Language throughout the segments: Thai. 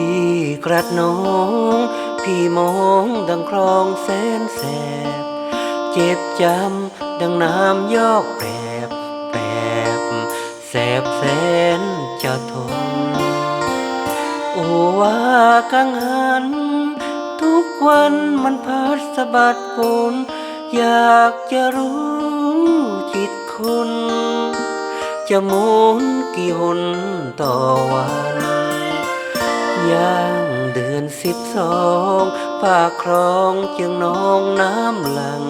พี่กระนอง พี่มองดังคลองแสนแสบ เจ็บจำดังน้ำยอกแปรบแปรบแสบแสนจะทน โอว่ากังหัน ทุกวันมันพัดสะบัดฝนอยากจะรู้จิตคุณ จะหมุนกี่หนต่อวัน ย่างเดือนสิบสองปากคลองจึงนองน้ำหลัง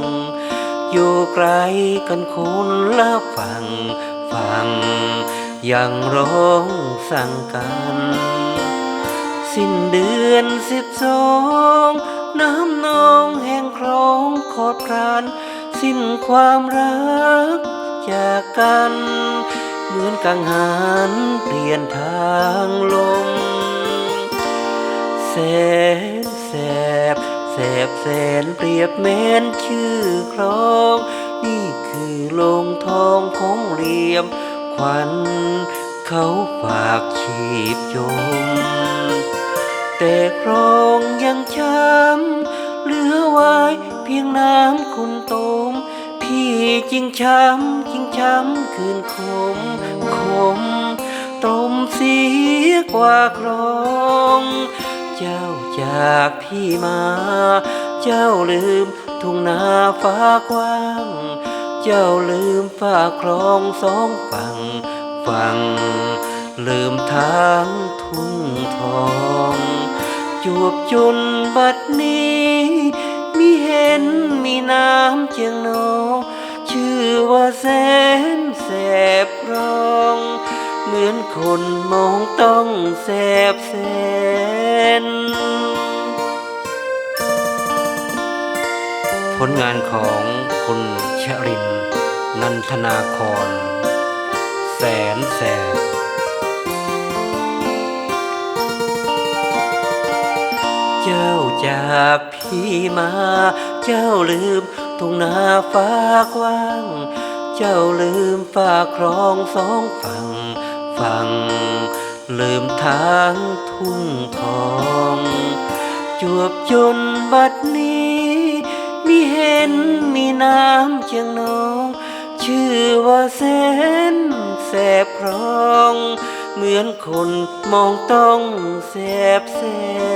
อยู่ไกลกันคุณละฟังฟังยังร้องสั่งกัน สิ้นเดือนสิบสองน้ำนองแห่งคลองขอดคราน สิ้นความรักจากกัน เหมือนกังหันเปลี่ยนทางลม สนแสบแสบแสนเปรียบแม้นชื่อครอง นี่คือลงทองของเหลี่ยม ควันเขาฝากชีพจมแต่ครองยังช้ำเหลือไว้เพียงน้ำคุณตมพี่จริงช้ำจริงช้ำคืนคมคมตมเสียกว่าครอง เจ้าจากพี่มา เจ้าลืมทุ่งนาฟ้ากว้าง เจ้าลืมฟ้าคลองสองฝั่งฝั่ง ลืมทางทุ่งทอง จวบจนบัดนี้ มีเห็นมีน้ำเจียงนองชื่อว่าแสนแสบร้อง เหมือนคนมองต้องแสบแสน ผลงานของคุณชริน นันทนาคร แสนแสบเจ้าจากพี่มา เจ้าลืมทุ่งนาฟ้ากว้าง เจ้าลืมฟ้าครองสองฝั่ง ฟัง ลืมทางทุ่งทอง จวบจนบัดนี้ มีเห็นมีน้ำเจียงนอง ชื่อว่าเสนแสบครอง เหมือนคนมองต้องแสบแสน